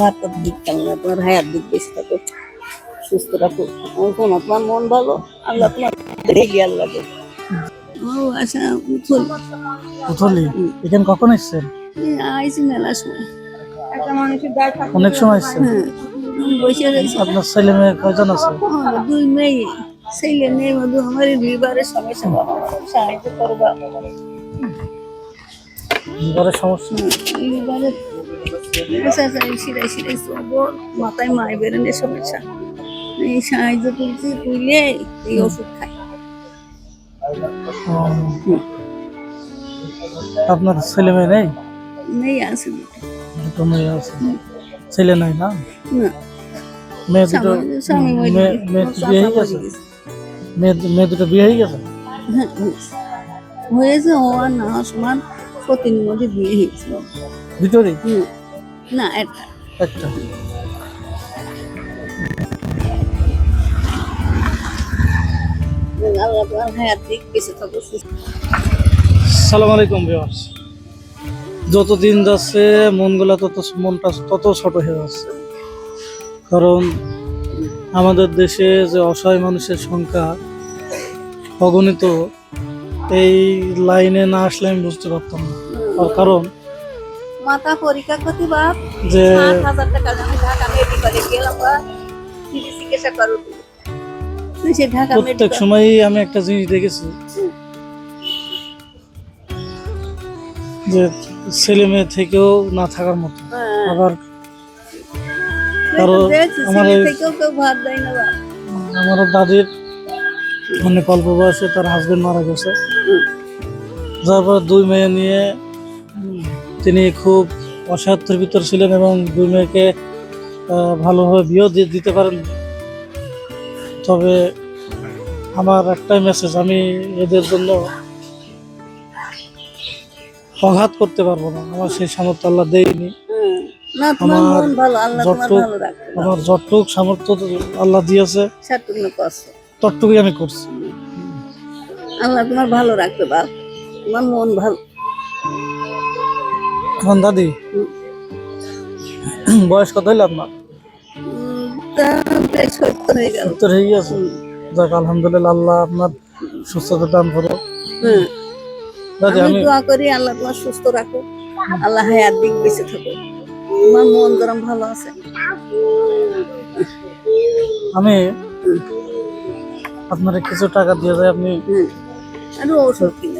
আমার তো দিক না তোমার হায়ার দিক বেশি থাকো। সুস্থ রাখো আমার তোমার মন ভালো? আল্লাহ তোমার রেগে আল্লাহ। ও আচ্ছা উঠুন উঠলি এখানে কখন এসছেন? আইসি মেলা সময়। অনেক সময় এসছেন? হ্যাঁ আমি বসে রয়েছি আপনার ছেলে মেয়ে কয়জন আছে? দুই মেয়ে। ছেলে মেয়ে মধ্যে আমার বিবাহের সমস্যা। সাহায্য করবা। লিভারের সমস্যা? বিবাহের সিরাই সিরাই চলবো মাথায় মায় বেরেনের সমস্যা এই সাহায্য তুলছি তুলে এই ওষুধ খাই আপনার ছেলে মেয়ে নেই? নেই আছে দুটো। মেয়ে আছে। ছেলে নাই না? মেয়ে দুটো বিয়ে হয়ে গেছে। মেয়ে দুটো বিয়ে হয়ে গেছে? হ্যাঁ। হয়েছে। হওয়ার না সমান সতীনের মধ্যে বিয়ে হয়েছিল দুটোরই হুম। না একটা। সুস্থ সালাম আলাইকুম ভিউয়ার্স। যত দিন যাচ্ছে মনগুলা তত মনটা তত ছোট হয়ে যাচ্ছে। কারণ আমাদের দেশে যে অসহায় মানুষের সংখ্যা অগণিত এই লাইনে না আসলে আমি বুঝতে পারতাম না। তার কারণ মাথা পরীক্ষা করতে বাপ যে হাজার টাকা আমি ঢাকা মেডিকেলে গেলাম বা চিকিৎসা করো তুই সে ঢাকা প্রত্যেক সময়ই আমি একটা জিনিস দেখেছি। যে ছেলে মেয়ে থেকেও না থাকার মতো। হ্যাঁ, আবার আমার আমার দাদির অনেক অল্প বয়সে তার হাজবেন্ড মারা গেছে। যার পর দুই মেয়ে নিয়ে তিনি খুব অসাধ্যের ভিতর ছিলেন এবং দুই মেয়েকে ভালোভাবে বিয়েও দিতে পারেন। তবে আমার একটাই মেসেজ আমি এদের জন্য অঘাত করতে পারব না। আমার সেই সামর্থ্য আল্লাহ দেয়নি। আমার যতটুক- আমার যতটুক সামর্থ্য আল্লাহ দিয়েছে ততটুকুই আমি করছি। আল্লাহ তোমার ভালো রাখতে বাপ। তোমার মন ভালো। এখন দাদি বয়স কত হইল আপনার? সত্তর হয়ে গেছে। যাক আলহামদুলিল্লাহ আল্লাহ আপনার সুস্থতা দান করো হ্যাঁ দাদি আমি দোয়া করি আল্লাহ তোমার সুস্থ রাখো আল্লাহ হায়াত দিক বেঁচে থাকো তোমার মন গরম ভালো আছে। আমি আপনার কিছু টাকা দিয়ে যাই আপনি আরও ওষুধ কিনে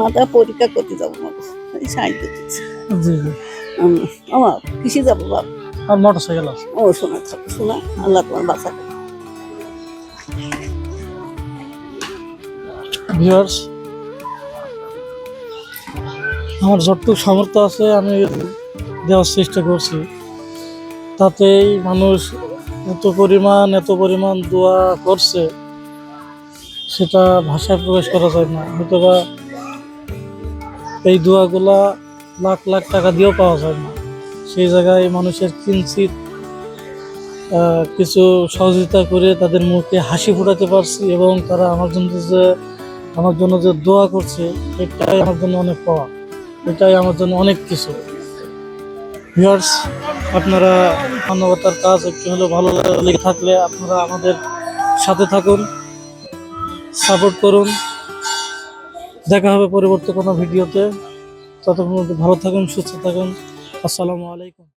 মাথা পরীক্ষা করতে যাব সাহায্য আমার কিসে যাব আর মোটর সাইকেল আছে। ও শোনা শোনা আল্লাহ তোমার ভিউয়ার্স আমার যতটুকু সামর্থ্য আছে আমি দেওয়ার চেষ্টা করছি। তাতেই মানুষ এত পরিমাণ এত পরিমাণ দোয়া করছে সেটা ভাষায় প্রকাশ করা যায় না। হয়তো বা এই দোয়াগুলা লাখ লাখ টাকা দিয়েও পাওয়া যায় না। সেই জায়গায় মানুষের কিঞ্চিত কিছু সহযোগিতা করে তাদের মুখে হাসি ফোটাতে পারছি এবং তারা আমার জন্য যে, আমার জন্য যে দোয়া করছে, এটাই আমার জন্য অনেক পাওয়া। এটাই আমার জন্য অনেক কিছু। ভিউয়ার্স, আপনারা মানবতার কাজ একটু হলেও ভালো লেগে থাকলে আপনারা আমাদের সাথে থাকুন, সাপোর্ট করুন। দেখা হবে পরবর্তী কোনো ভিডিওতে। ততক্ষণ ভালো থাকুন সুস্থ থাকুন। আসসালামু আলাইকুম।